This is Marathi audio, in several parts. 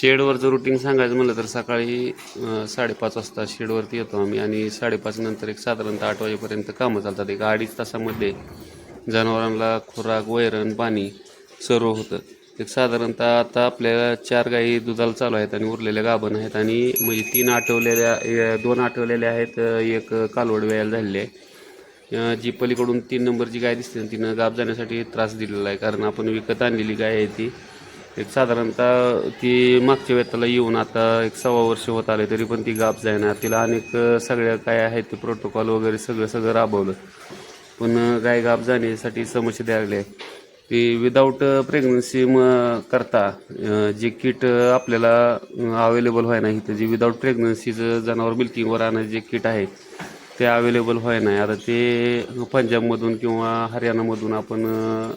शेडवरचं रुटीन सांगायचं म्हणलं तर सकाळी साडेपाच वाजता शेडवरती येतो आम्ही आणि साडेपाच नंतर एक साधारणतः आठ वाजेपर्यंत कामं चालतात. एक अडीच तासामध्ये जनावरांना खुराक वैरण पाणी सर्व होतं. एक साधारणतः आता आपल्या चार गायी दुधाला चालू आहेत आणि उरलेल्या गाभण आहेत आणि म्हणजे तीन आठवलेल्या दोन आठवलेल्या आहेत एक कालवड वेळेला झालेली आहे. जी पलीकडून तीन नंबरची गाय दिसते तिनं गाब जाण्यासाठी त्रास दिलेला आहे. कारण आपण विकत आणलेली गाय आहे ती. एक साधारणतः ती मागच्या वेताला येऊन आता एक सव्वा वर्ष होत आले तरी पण ती गाप जायना तिला अनेक सगळ्या काय आहे ते प्रोटोकॉल वगैरे सगळं सगळं राबवलं. पण गाय गाप जाण्यासाठी समस्या द्यायला आहे ती विदाऊट प्रेग्नन्सी म करता जे किट आपल्याला अवेलेबल व्हाय नाही तर जे विदाऊट प्रेग्नन्सीचं जनावर मिल्किंगवर आणण्याचं जे किट आहे ते अवेलेबल व्हाय नाही. आता ते पंजाबमधून किंवा हरियाणामधून आपण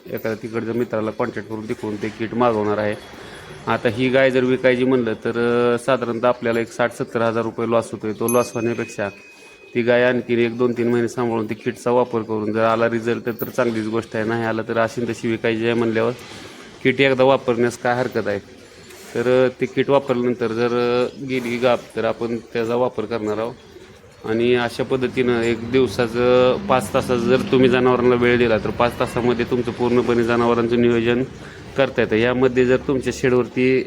एखाद्या तिकडच्या मित्राला कॉन्टॅक्ट करून तिकडून ते किट मागवणार आहे. आता ही गाय जर विकायची म्हणलं तर साधारणतः आपल्याला एक साठ सत्तर हजार रुपये लॉस होतो आहे तो लॉस होण्यापेक्षा ती गाय आणखी एक दोन तीन महिने सांभाळून ती किटचा वापर करून जर आला रिझल्ट तर चांगलीच गोष्ट आहे. नाही आला तर अशी तशी विकायची आहे म्हणल्यावर किट एकदा वापरण्यास काय हरकत आहे? तर ते किट वापरल्यानंतर जर गेली गाप तर आपण त्याचा वापर करणार आहोत. आणि अशा पद्धतीनं एक दिवसाचं पाच तासाचं जर तुम्ही जनावरांना वेळ दिला तर पाच तासामध्ये तुमचं पूर्णपणे जनावरांचं नियोजन करता येतं. यामध्ये जर तुमच्या शेडवरती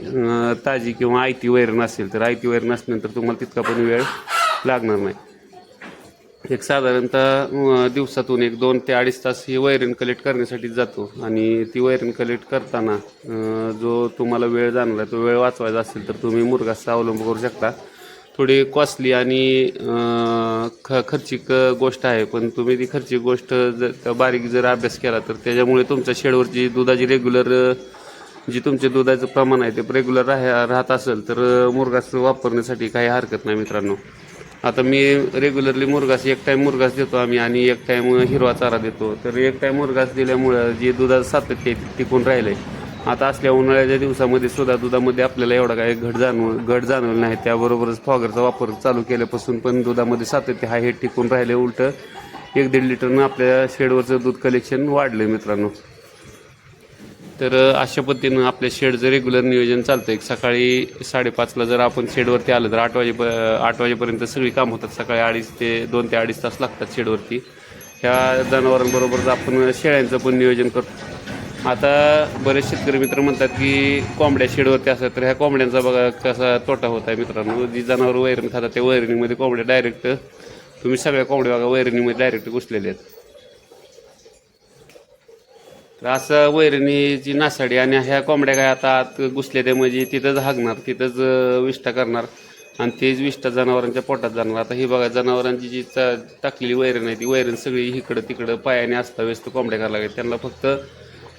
ताजी किंवा आयती वैरण असेल तर आयती वैरण असल्यानंतर तुम्हाला तितका पण वेळ लागणार नाही. एक साधारणतः दिवसातून एक दोन ते अडीच तास ही वैरण कलेक्ट करण्यासाठी जातो. आणि ती वैरण कलेक्ट करताना जो तुम्हाला वेळ जाणार आहे तो वेळ वाचवायचा असेल तर तुम्ही मुरगाचा अवलंब करू शकता. थोडी कॉस्टली आणि ख खर्चिक गोष्ट आहे. पण तुम्ही ती खर्चिक गोष्ट जर बारीक जर अभ्यास केला तर त्याच्यामुळे तुमच्या शेडवरची दुधाची रेग्युलर जी तुमचे दुधाचं प्रमाण आहे ते रेग्युलर राह राहत असेल तर मुरगास वापरण्यासाठी काही हरकत नाही मित्रांनो. आता मी रेग्युलरली मुरगास एक टाईम मुरगास देतो आम्ही आणि एक टाईम हिरवा चारा देतो. तर एक टाईम मुरगास दिल्यामुळं जे दुधाचं सातत्य आहे टिकून राहिलं आहे आता असल्या उन्हाळ्याच्या दिवसामध्ये सुद्धा दुधामध्ये आपल्याला एवढा काही घट जाणव घट जाणवलं नाही. त्याबरोबरच फॉगरचा वापर चालू केल्यापासून पण दुधामध्ये सातत्य हा हे टिकून राहिले. उलट एक दीड लिटरनं आपल्या शेडवरचं दूध कलेक्शन वाढलं मित्रांनो. तर अशा पद्धतीनं आपल्या शेडचं रेग्युलर नियोजन चालतं एक सकाळी साडेपाचला जर आपण शेडवरती आलं तर आठ वाजे आठ वाजेपर्यंत सगळी काम होतात. सकाळी अडीच ते दोन ते अडीच तास लागतात शेडवरती. ह्या जनावरांबरोबर आपण शेळ्यांचं पण नियोजन करतो. आता बरेच शेतकरी मित्र म्हणतात की कोंबड्या शेडवरती असतात तर ह्या कोंबड्यांचा बघा कसा तोटा होत आहे मित्रांनो. जी जनावर वैरण खातात त्या वैरणीमध्ये कोंबड्या डायरेक्ट तुम्ही सगळ्या कोंबड्या बघा वैरणीमध्ये डायरेक्ट घुसलेले आहेत. तर असं वैरणीची नासाडी आणि ह्या कोंबड्या काय आता आत घुसलेल्या म्हणजे तिथंच हागणार तिथंच विष्ठा करणार. आणि तेच विष्ठा जनावरांच्या पोटात जाणार. आता ही बघा जनावरांची जी चा टाकलेली वैरण आहे ती वैरण सगळी इकडं तिकडं पायाने अस्ताव्यस्त कोंबड्या करायला लागेल. त्यांना फक्त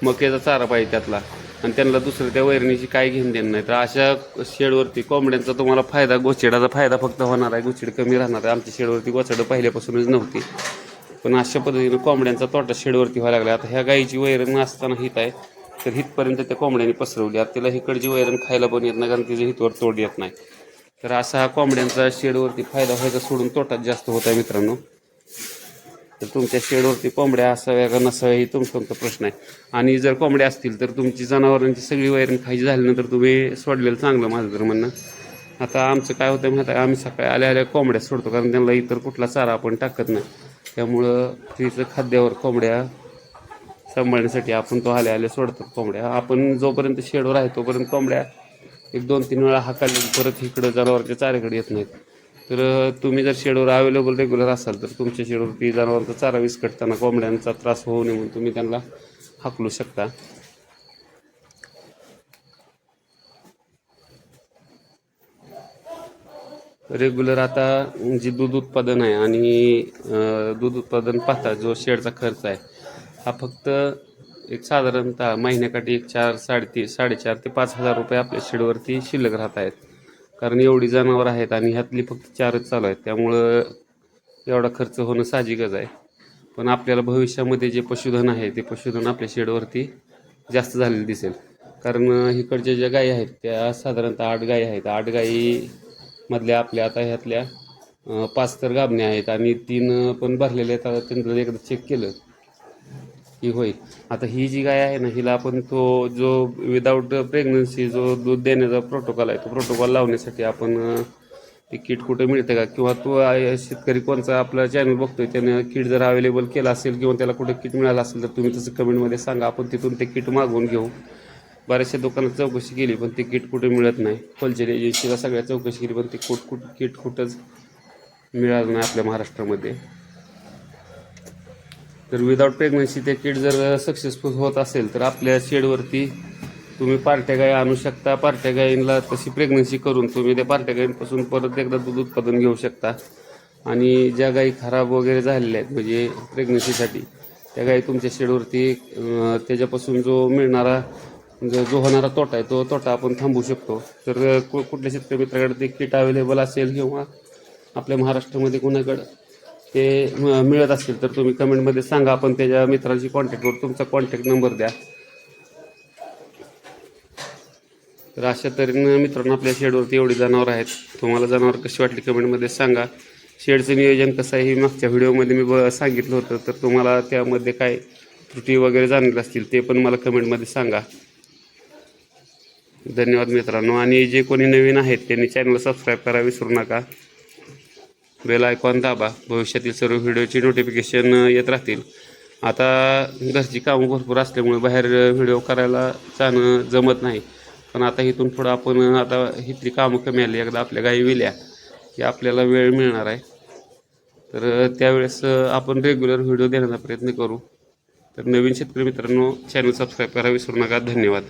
मक्याचा चारा पाहिजे त्यातला. आणि त्यांना दुसरं त्या वैरणीची काय घेऊन देणं नाही. तर अशा शेडवरती कोंबड्यांचा तुम्हाला फायदा गोचिडाचा फायदा फक्त होणार आहे. गोचिड कमी राहणार आहे. आमच्या शेडवरती गोचडं पहिल्यापासूनच नव्हती. पण अशा पद्धतीनं कोंबड्यांचा तोटा शेडवरती व्हायला लागला. आता ह्या गाईची वैरण असताना हित आहे. तर हितपर्यंत त्या कोंबड्यांनी पसरवली. आता तिला हिकडची वैरण खायला पण येत नाही कारण तिच्या हितवर तोड येत नाही. तर असा हा कोंबड्यांचा शेडवरती फायदा व्हायचा सोडून तोटाच जास्त होत आहे मित्रांनो. तर तुमच्या शेडवरती कोंबड्या असाव्या का नसाव्या हे तुमचा तुमचा प्रश्न आहे. आणि जर कोंबड्या असतील तर तुमची जनावरांची सगळी वैरण खायची झाल्यानंतर तुम्ही सोडलेलं चांगलं माझं तर म्हणणं. आता आमचं काय होतं माहिती आहे आम्ही सकाळी आल्या आल्या कोंबड्या सोडतो कारण त्यांना इतर कुठला चारा आपण टाकत नाही. त्यामुळं तिचं खाद्यावर कोंबड्या सांभाळण्यासाठी आपण तो आल्या आल्या सोडतो कोंबड्या. आपण जोपर्यंत शेडवर आहे तोपर्यंत कोंबड्या एक दोन तीन वेळा हाकाल परत इकडं जनावरच्या चाऱ्याकडे येत नाहीत. तर तुम्ही जर शेडवर अवेलेबल रेग्युलर असाल तर तुमच्या शेडवरती जनावरांचा चारा विस्कटताना कोंबड्यांचा त्रास होऊ नये म्हणून तुम्ही त्यांना हाकलू शकता. रेग्युलर आता जी दूध उत्पादन आहे आणि दूध उत्पादन पाहता जो शेडचा खर्च आहे हा फक्त एक साधारणतः महिन्याकाठी एक चार साडेतीन साडेचार ते पाच हजार रुपये आपल्या शेडवरती शिल्लक राहत आहेत. कारण एवढी जनावर आहेत आणि ह्यातली फक्त चारच चालू आहेत. त्यामुळं एवढा खर्च होणं साहजिकच आहे. पण आपल्याला भविष्यामध्ये जे पशुधन आहे ते पशुधन आपल्या शेडवरती जास्त झालेलं दिसेल. कारण इकडच्या ज्या गायी आहेत त्या साधारणतः आठ गायी आहेत. आठ गायीमधल्या आपल्या आता ह्यातल्या पाच तर गाभण्या आहेत आणि तीन पण भरलेले आहेत. आता त्यांचं एकदा चेक केलं ही होईल. आता ही जी गाय आहे ना हिला आपण तो जो विदाऊट प्रेग्नन्सी जो दूध देण्याचा प्रोटोकॉल आहे तो प्रोटोकॉल लावण्यासाठी आपण ते किट कुठे मिळते का? किंवा तो शेतकरी कोणचा आपला चॅनल बघतोय त्यानं किट जर अवेलेबल केला असेल किंवा त्याला कुठे किट मिळालं असेल तर तुम्ही तसं कमेंटमध्ये सांगा. आपण तिथून ते किट मागवून घेऊ. बऱ्याचशा दुकानात चौकशी केली पण ते किट कुठे मिळत नाही. होलसेल एजन्सीला सगळ्या चौकशी केली पण ते कुठ कुठ किट कुठंच मिळालं नाही आपल्या महाराष्ट्रामध्ये. तर विदाउट प्रेग्नन्सी ते किट जर सक्सेसफुल होत असेल तर आपल्या शेडवरती तुम्ही पार्ट्या गाय आणू शकता. पार्ट्या गायींना तशी प्रेग्नन्सी करून तुम्ही त्या पार्ट्या गायींपासून परत एकदा दूध उत्पादन घेऊ शकता. आणि ज्या गायी खराब वगैरे झालेल्या आहेत म्हणजे प्रेग्नन्सीसाठी त्या गायी तुमच्या शेडवरती त्याच्यापासून जो मिळणारा जो होणारा तोटा आहे तो तोटा आपण थांबवू शकतो. तर कु कुठल्या शेतकरी मित्राकडे ते किट अवेलेबल असेल किंवा आपल्या महाराष्ट्रामध्ये कुणाकडं ते मिळत असतील तर तुम्ही कमेंटमध्ये सांगा. आपण त्याच्या मित्रांशी कॉन्टॅक्ट करू तुमचा कॉन्टॅक्ट नंबर द्या. तर अशा तऱ्हेनं मित्रांनो आपल्या शेडवरती एवढी जनावरं आहेत. तुम्हाला जनावर कशी वाटली कमेंटमध्ये सांगा. शेडचं नियोजन कसं आहे हे मागच्या व्हिडिओमध्ये मी ब सांगितलं होतं. तर तुम्हाला त्यामध्ये काय त्रुटी वगैरे जाणले असतील ते पण मला कमेंटमध्ये सांगा. धन्यवाद मित्रांनो. आणि जे कोणी नवीन आहेत त्यांनी चॅनल सबस्क्राईब करा विसरू नका. बेल आयकॉन दाबा. भविष्यातील सर्व व्हिडिओची नोटिफिकेशन येत राहतील. आता घरची कामं भरपूर असल्यामुळे बाहेर व्हिडिओ करायला जाणं जमत नाही. पण आता इथून पुढं आपण आता इथली कामं कमी आली. एकदा आपल्या गाई विल्या की आपल्याला वेळ मिळणार आहे. तर त्यावेळेस आपण रेग्युलर व्हिडिओ देण्याचा प्रयत्न करू. तर नवीन शेतकरी मित्रांनो चॅनल सबस्क्राईब करा विसरू नका. धन्यवाद.